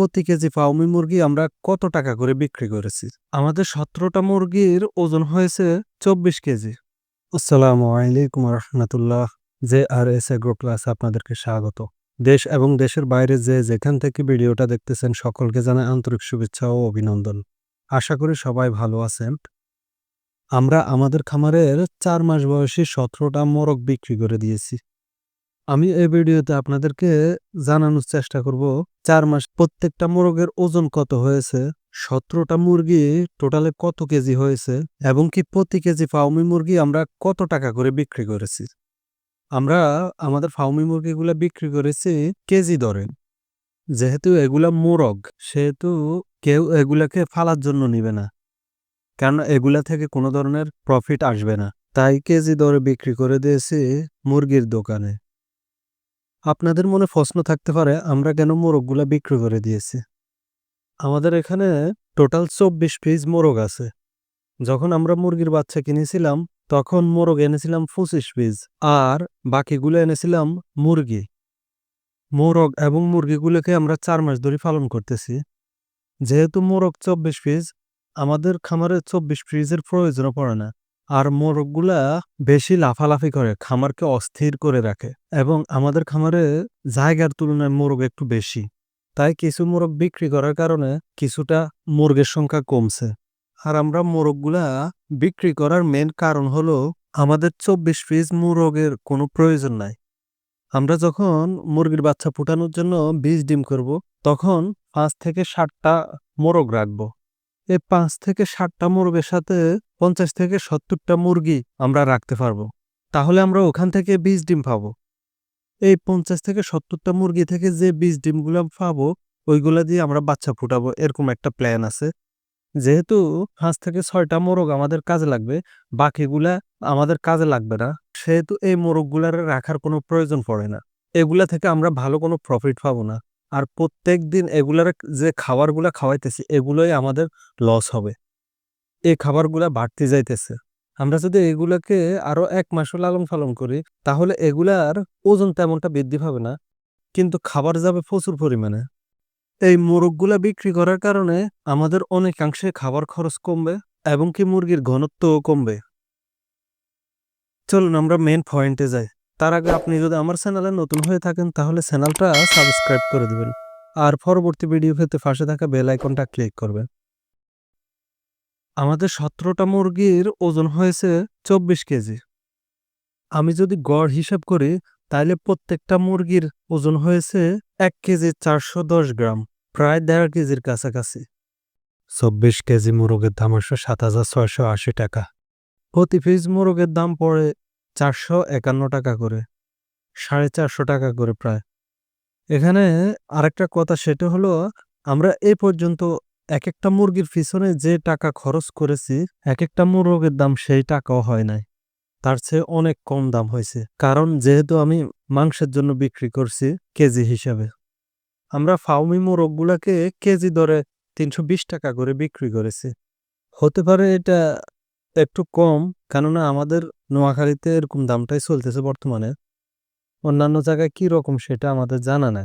প্রতি কেজি ফাউমি মুরগি আমরা কত টাকা করে বিক্রি করেছি? আমাদের সতেরোটা মুরগির ওজন হয়েছে চব্বিশ কেজি। আসসালামু আলাইকুম রহমতুল্লাহ। J R S agro class আপনাদেরকে স্বাগত। দেশ এবং দেশের বাইরে যে যেখান থেকে ভিডিওটা দেখতেছেন, সকলকে জানাই আন্তরিক শুভেচ্ছা ও অভিনন্দন। আশা করি সবাই ভালো আছেন। আমরা আমাদের খামারের চার মাস বয়সী সতেরোটা মোরগ বিক্রি করে দিয়েছি। আমি এই ভিডিওতে আপনাদেরকে জানানোর চেষ্টা করব, চার মাস প্রত্যেকটা মোরগের ওজন কত হয়েছে, সতেরোটা মুরগি টোটালে কত কেজি হয়েছে, এবং কি প্রতি কেজি ফাউমি মুরগি আমরা কত টাকা করে বিক্রি করেছি। আমরা আমাদের ফাউমি মুরগিগুলা বিক্রি করেছি কেজি দরে। যেহেতু এগুলা মোরগ, সেহেতু কেউ এগুলাকে ফালার জন্য নিবে না। কারণ এগুলা থেকে কোনো ধরনের প্রফিট আসবে না। তাই কেজি দরে বিক্রি করে দিয়েছি মুরগির দোকানে। আপনাদের মনে প্রশ্ন থাকতে পারে, আমরা কেন মোরগগুলা বিক্রি করে দিয়েছি? আমাদের এখানে টোটাল চব্বিশ পিস মোরগ আছে। যখন আমরা মুরগির বাচ্চা কিনেছিলাম, তখন মোরগ এনেছিলাম পঁচিশ পিস আর বাকিগুলো এনেছিলাম মুরগি। মোরগ এবং মুরগিগুলোকে আমরা চার মাস ধরে পালন করতেছি। যেহেতু মোরগ চব্বিশ পিস আমাদের খামারে চব্বিশ পিসের প্রয়োজনও পড়ে না। আর মোরগগুলা বেশি লাফালাফি করে, খামারকে অস্থির করে রাখে এবং আমাদের খামারে জায়গার তুলনায় মোরগ একটু বেশি। তাই কিছু মোরগ বিক্রি করার কারণে কিছুটা মোরগের সংখ্যা কমছে। আর আমরা মোরগগুলা বিক্রি করার মেন কারণ হলো আমাদের চব্বিশ পিস মোরগের কোনো প্রয়োজন নাই। আমরা যখন মুরগির বাচ্চা ফুটানোর জন্য বীজ ডিম করব, তখন পাঁচ থেকে ষাটটা মোরগ রাখব। এই পাঁচ থেকে ষাটটা মোরগের সাথে পঞ্চাশ থেকে সত্তরটা মুরগি আমরা রাখতে পারব। তাহলে আমরা ওখান থেকে বীজ ডিম পাবো। এই পঞ্চাশ থেকে সত্তরটা মুরগি থেকে যে বীজ ডিমগুলো পাবো, ওইগুলা দিয়ে আমরা বাচ্চা ফুটাবো, এরকম একটা প্ল্যান আছে। যেহেতু পাঁচ থেকে ছয়টা মোরগ আমাদের কাজে লাগবে, বাকিগুলা আমাদের কাজে লাগবে না। সেহেতু এই মোরগগুলার রাখার কোনো প্রয়োজন পড়ে না। এগুলা থেকে আমরা ভালো কোনো প্রফিট পাবো না। আর প্রত্যেক দিন এগুলার যে খাবারগুলা খাওয়াইতেছি, এগুলোই আমাদের লস হবে। এই খাবারগুলা বাড়তে যাইতেছে। আমরা যদি এগুলাকে আরও এক মাসও লালন পালন করি, তাহলে এগুলার ওজন তেমনটা বৃদ্ধি পাবে না, কিন্তু খাবার যাবে প্রচুর পরিমাণে। এই মোরগগুলা বিক্রি করার কারণে আমাদের অনেকাংশে খাবার খরচ কমবে এবং কি মুরগির ঘনত্বও কমবে। চলুন আমরা মেন পয়েন্টে যাই। তার আগে আপনি যদি আমার চ্যানেলে নতুন হয়ে থাকেন, তাহলে চ্যানেলটা সাবস্ক্রাইব করে দিবেন। আর পরবর্তী ভিডিও পেতে পাশে থাকা বেল আইকনটা ক্লিক করবেন। আমাদের সতেরোটা মুরগির ওজন হয়েছে চব্বিশ কেজি। আমি যদি গড় হিসাব করি তাহলে প্রত্যেকটা মুরগির ওজন হয়েছে এক কেজি চারশো দশ গ্রাম, প্রায় দেড় কেজির কাছাকাছি। চব্বিশ কেজি মোরগের দাম আসে সাত হাজার ছয়শো আশি টাকা। প্রতি পিস মোরগের দাম পড়ে চারশো একান্ন টাকা করে, সাড়ে চারশো টাকা করে প্রায়। এখানে আরেকটা কথা, সেটা হলো আমরা এ পর্যন্ত এক একটা মুরগির পিছনে যে টাকা খরচ করেছি এক একটা মুরগের দাম সেই টাকাও হয় নাই। তার চেয়ে অনেক কম দাম হয়েছে। কারণ যেহেতু আমি মাংসের জন্য বিক্রি করছি কেজি হিসাবে, আমরা ফাউমি মোরগগুলাকে কেজি দরে তিনশো বিশ টাকা করে বিক্রি করেছি। হতে পারে এটা একটু কম, কেননা আমাদের নোয়াখালীতে এরকম দামটাই চলতেছে বর্তমানে। অন্যান্য জায়গায় কি রকম সেটা আমাদের জানা না